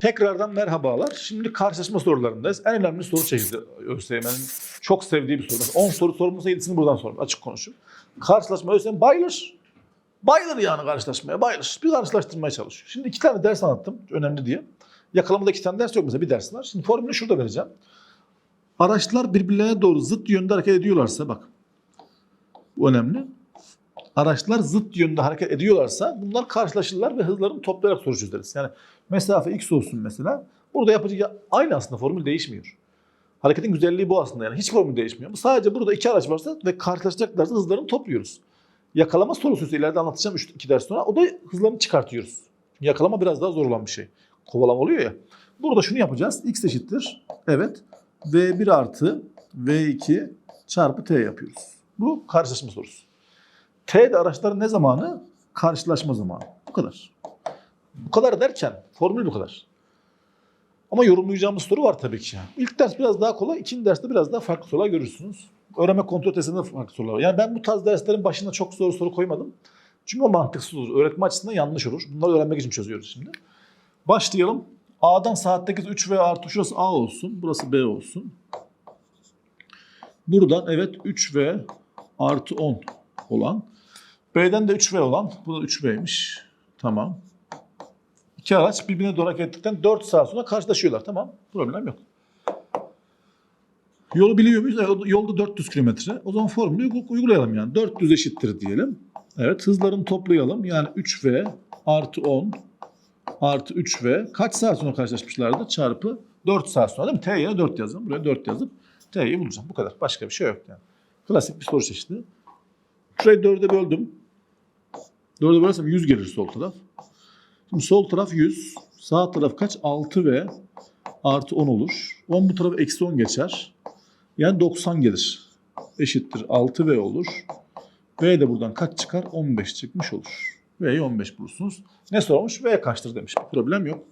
Tekrardan merhabalar. Şimdi karşılaşma sorularındayız. En önemli soru çeşidi ÖSYM'nin çok sevdiği bir soru. Mesela 10 soru sorulmasa 7'sini buradan sorun. Açık konuşayım. Karşılaşma ÖSYM bayılır. Bayılır yani karşılaşmaya bayılır. Bir karşılaştırmaya çalışıyor. Şimdi iki tane ders anlattım önemli diye. Yakalamada iki tane ders yok mesela bir ders var. Şimdi formülü şurada vereceğim. Araçlar birbirlerine doğru zıt yönde hareket ediyorlarsa bak. Bu önemli. Araçlar zıt yönde hareket ediyorlarsa bunlar karşılaşırlar ve hızlarını toplayarak soru çözeriz. Yani mesafe x olsun mesela. Burada yapacağı aynı aslında formül değişmiyor. Hareketin güzelliği bu aslında yani. Hiç formül değişmiyor. Sadece burada iki araç varsa ve karşılaşacaklarsa hızlarını topluyoruz. Yakalama sorusu ise ileride anlatacağım 3 2 ders sonra. O da hızlarını çıkartıyoruz. Yakalama biraz daha zor olan bir şey. Kovalama oluyor ya. Burada şunu yapacağız. X eşittir. Evet. V1 artı V2 çarpı T yapıyoruz. Bu karşılaşma sorusu. T de araçların ne zamanı? Karşılaşma zamanı. Bu kadar. Bu kadar derken formül bu kadar. Ama yorumlayacağımız soru var tabii ki. İlk ders biraz daha kolay, ikinci derste biraz daha farklı sorular görürsünüz. Öğrenme kontrol testinde farklı sorular var. Yani ben bu tarz derslerin başına çok zor soru koymadım. Çünkü o mantıksız olur. Öğretme açısından yanlış olur. Bunları öğrenmek için çözüyoruz şimdi. Başlayalım. A'dan saat 8 3V artı şurası A olsun. Burası B olsun. Buradan evet 3V artı 10 olan. B'den de 3V olan. Bu da 3V'ymiş. Tamam. İki araç birbirine hareket ettikten 4 saat sonra karşılaşıyorlar. Tamam. Problem yok. Yolu biliyor muyuz? Yolda 400 kilometre. O zaman formülü uy- uygulayalım yani. 400 eşittir diyelim. Evet hızlarını toplayalım. Yani 3V artı 10 artı 3V kaç saat sonra karşılaşmışlardı? Çarpı 4 saat sonra değil mi? T yerine 4 yazdım. Buraya 4 yazıp T'yi bulacağım. Bu kadar. Başka bir şey yok yani. Klasik bir soru çeşidi. Şurayı 4'e böldüm. 4'e bölersem 100 gelir sol taraf. Şimdi sol taraf 100. Sağ taraf kaç? 6V artı 10 olur. 10 bu tarafa eksi 10 geçer. Yani 90 gelir. Eşittir 6V olur. V de buradan kaç çıkar? 15 çıkmış olur. V'yi 15 bulursunuz. Ne sormuş? V kaçtır demiş. Bir problem yok.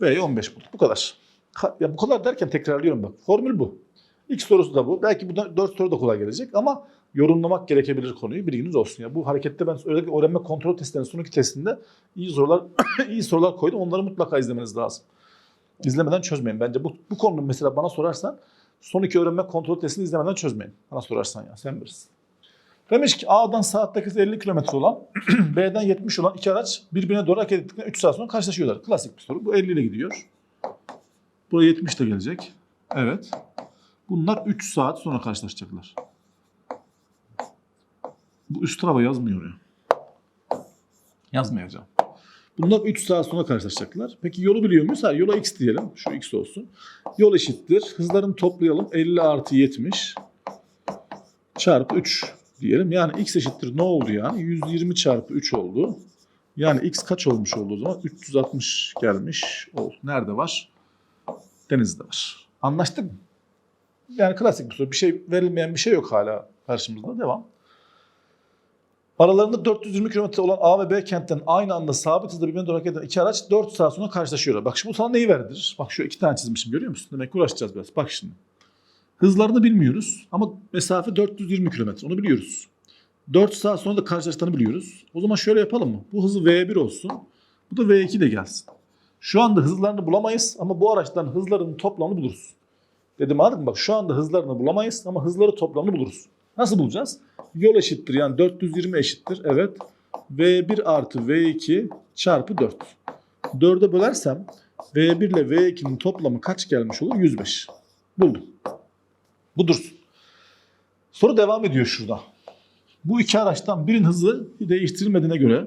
V'yi 15 bulduk. Bu kadar. Ka- Ya bu kadar derken tekrarlıyorum bak. Formül bu. İlk sorusu da bu. Belki bu 4 soru da kolay gelecek ama yorumlamak gerekebilir konuyu. Bilginiz olsun ya. Bu harekette ben özellikle öğrenme kontrol testlerinin sonraki testinde iyi sorular iyi sorular koydum. Onları mutlaka izlemeniz lazım. İzlemeden çözmeyin. Bence bu, bu konuyu mesela bana sorarsan son iki öğrenme kontrol testini izlemeden çözmeyin. Bana sorarsan ya sen bilirsin. Demiş ki A'dan saatte 50 km olan B'den 70 olan iki araç birbirine doğru hareket ettikten 3 saat sonra karşılaşıyorlar. Klasik bir soru. Bu 50 ile gidiyor. Buraya 70 de gelecek. Evet. Bunlar 3 saat sonra karşılaşacaklar. Bu üst tarafa yazmıyor ya. Yazmayacağım. Bunlar 3 saat sonra karşılaşacaklar. Peki yolu biliyor muyuz? Hayır, yola x diyelim. Şu x olsun. Yol eşittir. Hızlarını toplayalım. 50 artı 70 çarpı 3 diyelim. Yani x eşittir ne oldu yani? 120 çarpı 3 oldu. Yani x kaç olmuş oldu o zaman? 360 gelmiş oldu. Nerede var? Denizde var. Anlaştık mı? Yani klasik bir soru. Bir şey verilmeyen bir şey yok hala karşımızda. Devam. Aralarında 420 km olan A ve B kentten aynı anda sabit hızda birbirine doğru hareket eden iki araç 4 saat sonra karşılaşıyorlar. Bak şimdi bu sana neyi verdirir? Bak şu iki tane çizmişim görüyor musun? Demek ki uğraşacağız biraz. Bak şimdi. Hızlarını bilmiyoruz ama mesafe 420 km. Onu biliyoruz. 4 saat sonra da karşılaştığını biliyoruz. O zaman şöyle yapalım mı? Bu hızı V1 olsun. Bu da V2 de gelsin. Şu anda hızlarını bulamayız ama bu araçların hızlarının toplamını buluruz. Dedim anladın mı? Bak şu anda hızlarını bulamayız ama hızları toplamını buluruz. Nasıl bulacağız? Yol eşittir yani 420 eşittir. Evet. V1 artı V2 çarpı 4. 4'e bölersem V1 ile V2'nin toplamı kaç gelmiş olur? 105. Buldum. Bu dursun. Soru devam ediyor şurada. Bu iki araçtan birinin hızı değiştirilmediğine göre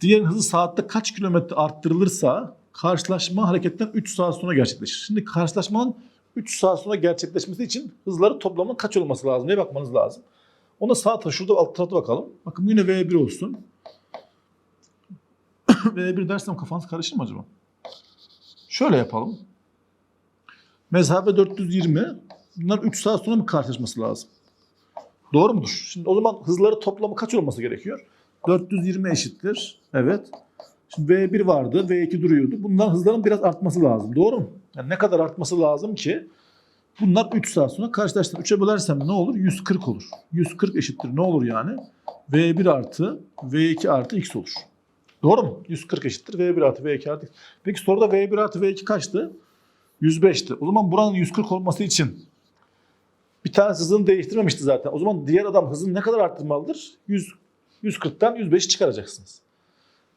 diğerinin hızı saatte kaç kilometre arttırılırsa karşılaşma hareketten 3 saat sonra gerçekleşir. Şimdi karşılaşmanın 3 saat sonra gerçekleşmesi için hızları toplamının kaç olması lazım diye bakmanız lazım. Ona sağ tarafı şurada alt tarafta bakalım. Bakın yine V1 olsun. V1 dersem kafanız karışır mı acaba? Şöyle yapalım. Mesafe 420. Bunlar 3 saat sonra mı karşılaşması lazım? Doğru mudur? Şimdi o zaman hızları toplamı kaç olması gerekiyor? 420 eşittir. Evet. Şimdi V1 vardı, V2 duruyordu. Bunların hızların biraz artması lazım. Doğru mu? Yani ne kadar artması lazım ki bunlar 3 saat sonra karşılaştır. 3'e bölersem ne olur? 140 olur. 140 eşittir ne olur yani? V1 artı V2 artı X olur. Doğru mu? 140 eşittir V1 artı V2 artı. Peki soruda V1 artı V2 kaçtı? 105'ti. O zaman buranın 140 olması için bir tanesi hızını değiştirmemişti zaten. O zaman diğer adam hızını ne kadar arttırmalıdır? 100, 140'tan 105'i çıkaracaksınız.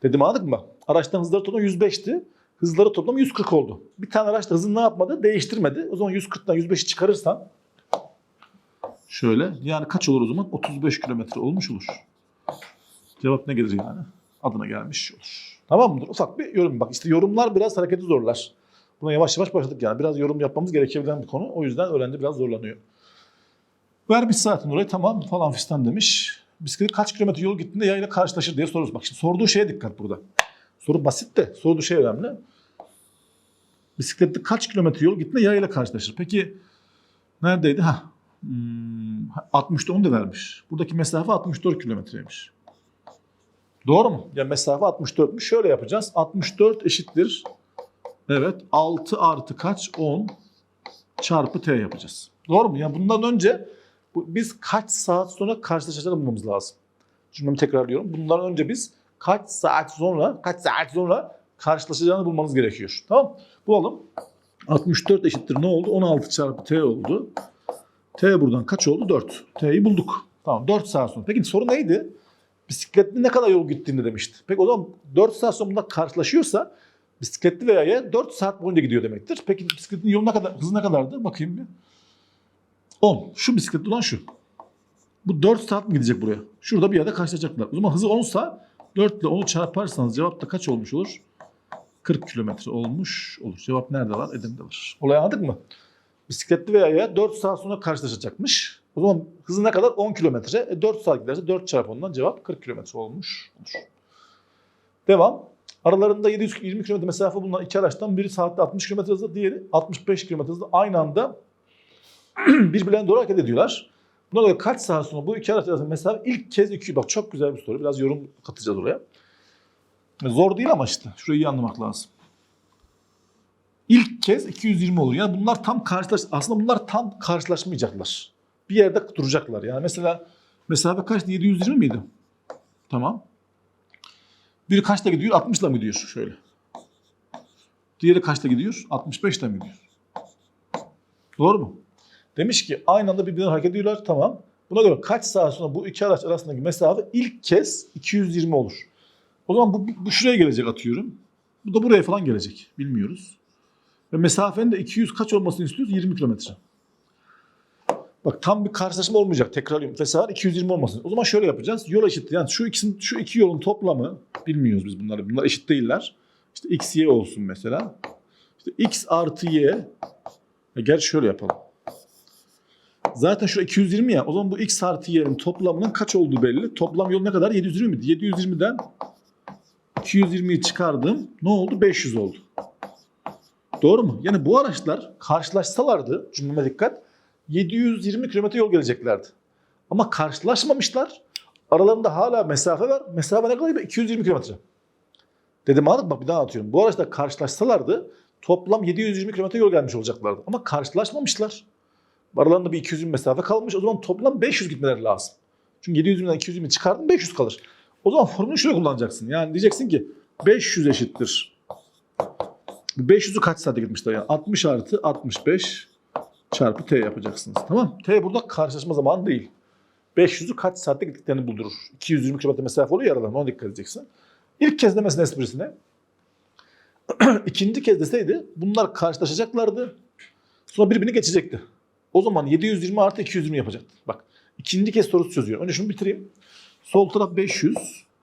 Dedim anladık mı? Araçtan hızları toplam 105'ti. Hızları toplam 140 oldu. Bir tane araç da hızını ne yapmadı? Değiştirmedi. O zaman 140'tan 105'i çıkarırsan şöyle yani kaç olur o zaman? 35 kilometre olmuş olur. Cevap ne gelir yani? Adına gelmiş olur. Tamam mıdır? Ufak bir yorum. Bak işte yorumlar biraz hareketi zorlar. Buna yavaş yavaş başladık yani. Biraz yorum yapmamız gerekebilen bir konu. O yüzden öğrenci biraz zorlanıyor. Vermiş zaten orayı tamam falan fistan demiş. Bisiklet kaç kilometre yol gittiğinde yayla karşılaşır diye soruyoruz. Bak şimdi sorduğu şeye dikkat burada. Soru basit de sorduğu şey önemli. Bisikletli kaç kilometre yol gittiğinde yayla karşılaşır. Peki neredeydi? Ha, hmm, 60'da onu da vermiş. Buradaki mesafe 64 kilometreymiş. Doğru mu? Ya mesafe 64'müş. Şöyle yapacağız. 64 eşittir. Evet 6 artı kaç? 10 çarpı t yapacağız. Doğru mu? Yani bundan önce biz kaç saat sonra karşılaşacağını bulmamız lazım. Cümlemi tekrarlıyorum. Bundan önce biz kaç saat sonra, kaç saat sonra karşılaşacağını bulmamız gerekiyor. Tamam Bulalım. 64 eşittir ne oldu? 16 çarpı t oldu. T buradan kaç oldu? 4. T'yi bulduk. Tamam 4 saat sonra. Peki soru neydi? Bisikletli ne kadar yol gittiğinde demişti. Peki o zaman 4 saat sonra bunlar karşılaşıyorsa bisikletli veya yaya 4 saat boyunca gidiyor demektir. Peki bisikletin yolu ne kadar, hızı ne kadardı? Bakayım bir. 10. Şu bisikletli olan şu. Bu 4 saat mi gidecek buraya? Şurada bir yerde karşılaşacaklar. O zaman hızı 10 sa 4 ile 10'u çarparsanız cevap da kaç olmuş olur? 40 kilometre olmuş olur. Cevap nerede var? Edirne'de var. Olayı anladık mı? Bisikletli veya yaya 4 saat sonra karşılaşacakmış. O zaman hızı ne kadar? 10 kilometre. E 4 saat giderse 4 çarpı 10'dan cevap 40 kilometre olmuş olur. Devam. Aralarında 720 kilometre mesafe bulunan iki araçtan biri saatte 60 kilometre hızla, diğeri 65 kilometre hızla aynı anda birbirlerine doğru hareket ediyorlar. Buna göre kaç saat sonra bu iki araç arasında mesafe ilk kez 2 bak çok güzel bir soru. Biraz yorum katacağız oraya. Zor değil ama işte. Şurayı iyi anlamak lazım. İlk kez 220 olur. Yani bunlar tam karşılaş aslında bunlar tam karşılaşmayacaklar. Bir yerde duracaklar. Yani mesela mesafe kaçtı? 720 miydi? Tamam. Biri kaçta gidiyor? 60'la mı gidiyor şöyle? Diğeri kaçta gidiyor? 65'te mi gidiyor? Doğru mu? Demiş ki aynı anda birbirine hareket ediyorlar. Tamam. Buna göre kaç saat sonra bu iki araç arasındaki mesafe ilk kez 220 olur. O zaman bu, bu şuraya gelecek atıyorum. Bu da buraya falan gelecek. Bilmiyoruz. Ve mesafenin de 200 kaç olmasını istiyoruz? 20 kilometre. Bak tam bir karşılaşma olmayacak. Tekrarlıyorum. Mesafe 220 olmasın. O zaman şöyle yapacağız. Yol eşit. Yani şu ikisinin şu iki yolun toplamı bilmiyoruz biz bunları. Bunlar eşit değiller. İşte x y olsun mesela. İşte x artı y. E gel şöyle yapalım. Zaten şu 220 ya. O zaman bu x artı y'nin toplamının kaç olduğu belli. Toplam yol ne kadar? 720 miydi? 720'den 220'yi çıkardım. Ne oldu? 500 oldu. Doğru mu? Yani bu araçlar karşılaşsalardı, cümleme dikkat, 720 kilometre yol geleceklerdi. Ama karşılaşmamışlar. Aralarında hala mesafe var. Mesafe ne kadar? 220 kilometre. Dedim anladın? Bak bir daha anlatıyorum. Bu araçlar karşılaşsalardı toplam 720 kilometre yol gelmiş olacaklardı. Ama karşılaşmamışlar. Aralarında bir 220 mesafe kalmış. O zaman toplam 500 gitmeleri lazım. Çünkü 720'den 220 çıkardın 500 kalır. O zaman formülü şöyle kullanacaksın. Yani diyeceksin ki 500 eşittir. 500'ü kaç saatte gitmişler yani? 60 artı 65 çarpı t yapacaksınız. Tamam T burada karşılaşma zamanı değil. 500'ü kaç saatte gittiklerini buldurur. 220 km mesafe oluyor aralarında ona dikkat edeceksin. İlk kez demesinin esprisine. İkinci kez deseydi bunlar karşılaşacaklardı. Sonra birbirini geçecekti. O zaman 720 artı 220 yapacaktı. Bak ikinci kez sorusu çözüyorum. Önce şunu bitireyim. Sol taraf 500.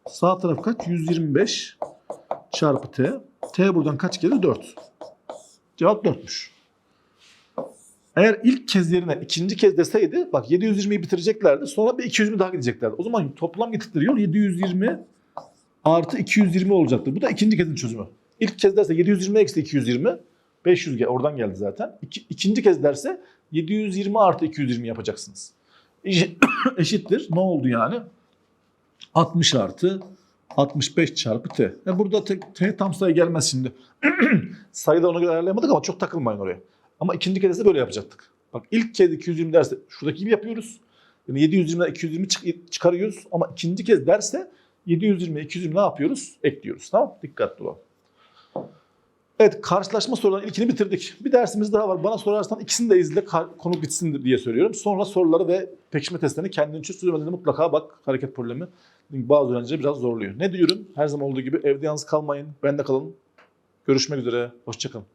Sağ taraf kaç? 125 çarpı t. T buradan kaç gelir? 4. Cevap 4'müş. Eğer ilk kez yerine ikinci kez deseydi bak 720'yi bitireceklerdi. Sonra bir 220 daha gideceklerdi. O zaman toplam gittikleri yol 720 artı 220 olacaktır. Bu da ikinci kezin çözümü. İlk kez derse 720 eksi 220 500 gel oradan geldi zaten. İki, ikinci kez derse 720 artı 220 yapacaksınız. Eşittir. Ne oldu yani? 60 artı 65 çarpı t. Yani burada t, t tam sayı gelmez şimdi. Sayıda ona göre ayarlayamadık ama çok takılmayın oraya. Ama ikinci kez de böyle yapacaktık. Bak ilk kez 220 derse şuradaki gibi yapıyoruz. Yani 720'den 220 çık- çıkarıyoruz ama ikinci kez derse 720, 220 ne yapıyoruz? Ekliyoruz. Tamam Dikkatli olalım. Evet karşılaşma sorularının ilkini bitirdik. Bir dersimiz daha var. Bana sorarsan ikisini de izle konu bitsin diye söylüyorum. Sonra soruları ve pekişme testlerini kendin çöz. Çözemediğinde mutlaka bak hareket problemi. Bazı öğrencileri biraz zorluyor. Ne diyorum? Her zaman olduğu gibi evde yalnız kalmayın. Bende kalın. Görüşmek üzere. Hoşçakalın.